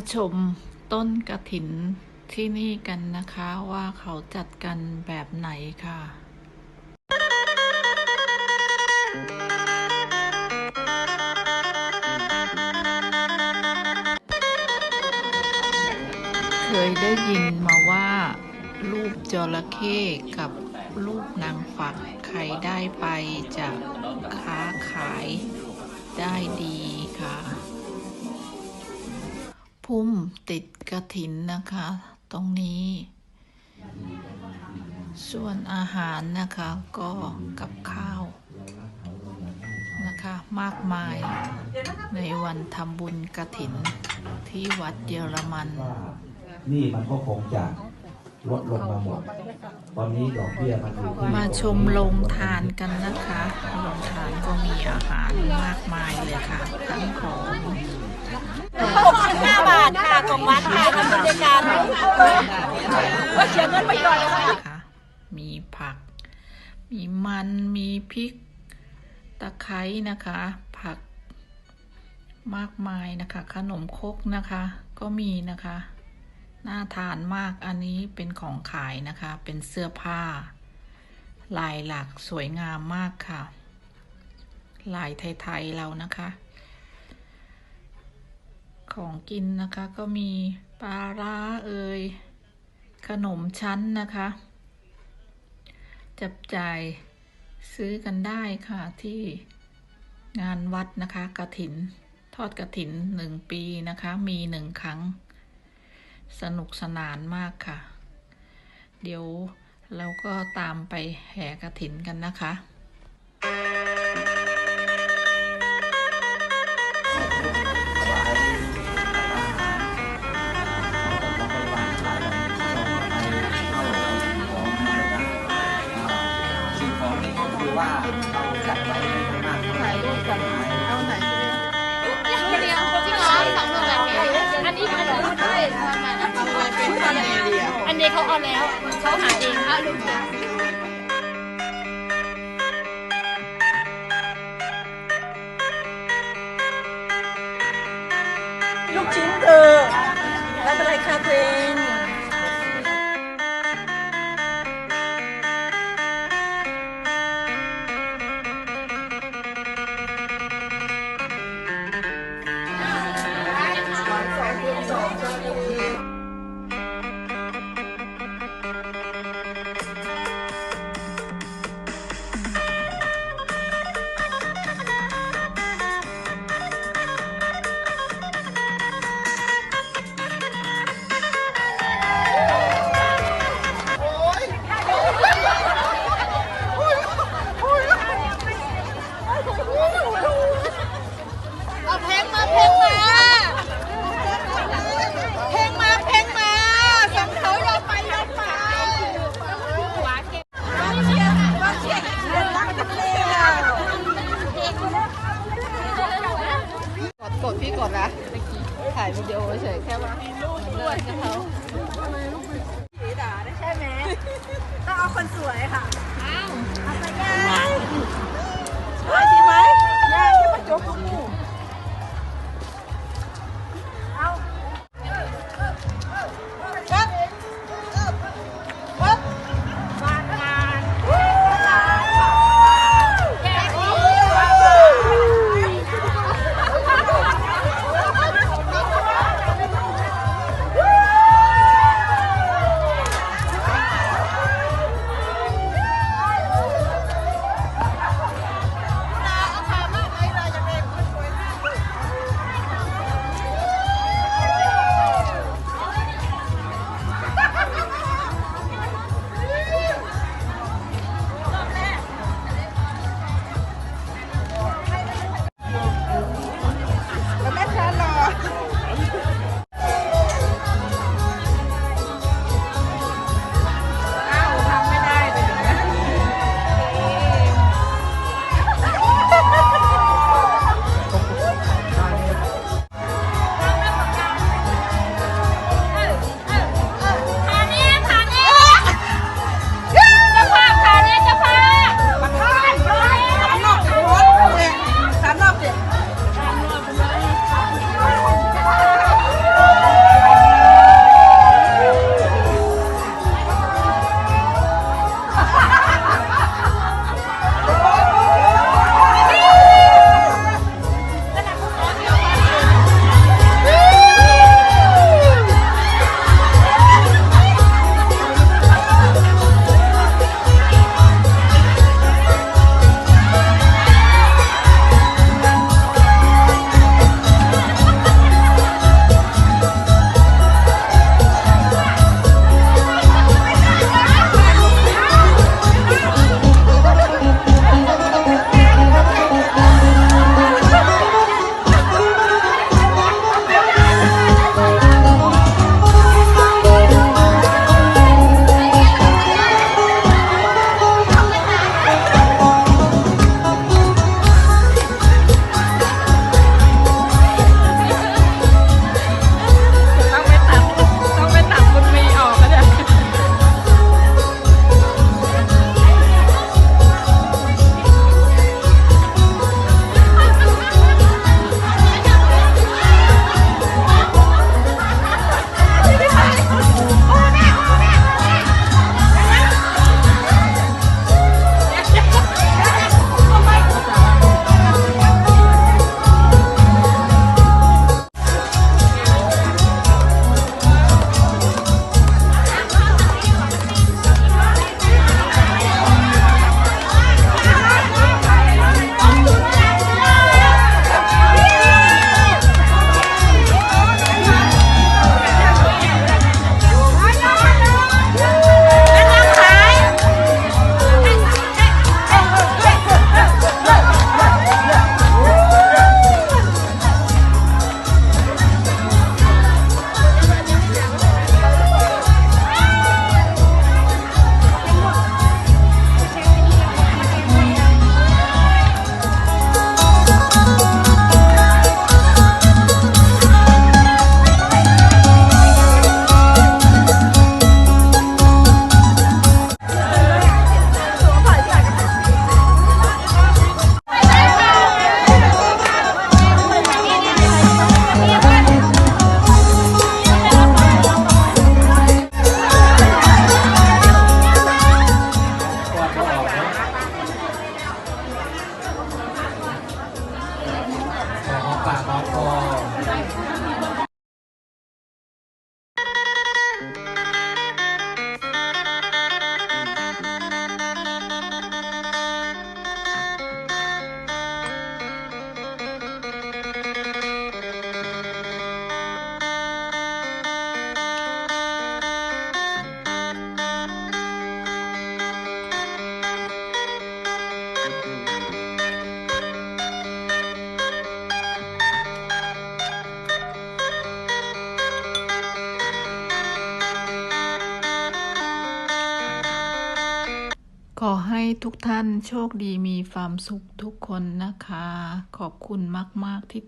มาชมต้นกระถินที่นี่กันนะคะว่าเขาจัดกันแบบไหนค่ะเคยได้ยินมาว่า รูปจระเข้กับรูปนางฝักใครได้ไปจะค้าขายได้ดีค่ะ พุ่มติดกระถินนะคะ ตรงนี้ ส่วนอาหารนะคะก็กับข้าวนะคะมากมายในวันทำบุญกระถินที่วัดเยอรมัน นี่มันก็คงจะลดลงมาหมด ตอนนี้ดอกเบี้ยมันอยู่ที่มาชมโรงทานกันนะคะ โรงทานก็มีอาหารมากมายเลยค่ะ ทั้งของ 65บาทค่ะของวัดค่ะทำบุญด้วยกันว่าเสียเงินไปก่อนเลยค่ะมีผัก มีมันมีพริก ตะไคร้นะคะ ผักมากมายนะคะ ขนมคกนะคะ ก็มีนะคะ น่าทานมากอันนี้เป็นของขายนะคะ เป็นเสื้อผ้า ลายหลักสวยงามมากค่ะ ลายไทย ๆ เรานะคะ ของกินนะคะ ก็มีปลาร้าเอ่ยขนมชั้นนะคะ จับจ่ายซื้อกันได้ค่ะที่งานวัดนะคะกระถิน ทอดกระถินหนึ่งปีนะคะ มีหนึ่งครั้ง สนุกสนานมากค่ะ เดี๋ยวเราก็ตามไปแห่กระถินกันนะคะ เขาหา คนสวยค่ะเอาไปย่างสวยดีไหมย่างจะมาจบกูเอ ให้ทุกท่านโชคดีมีความสุขทุกคนนะคะ ขอบคุณมาก ๆ ที่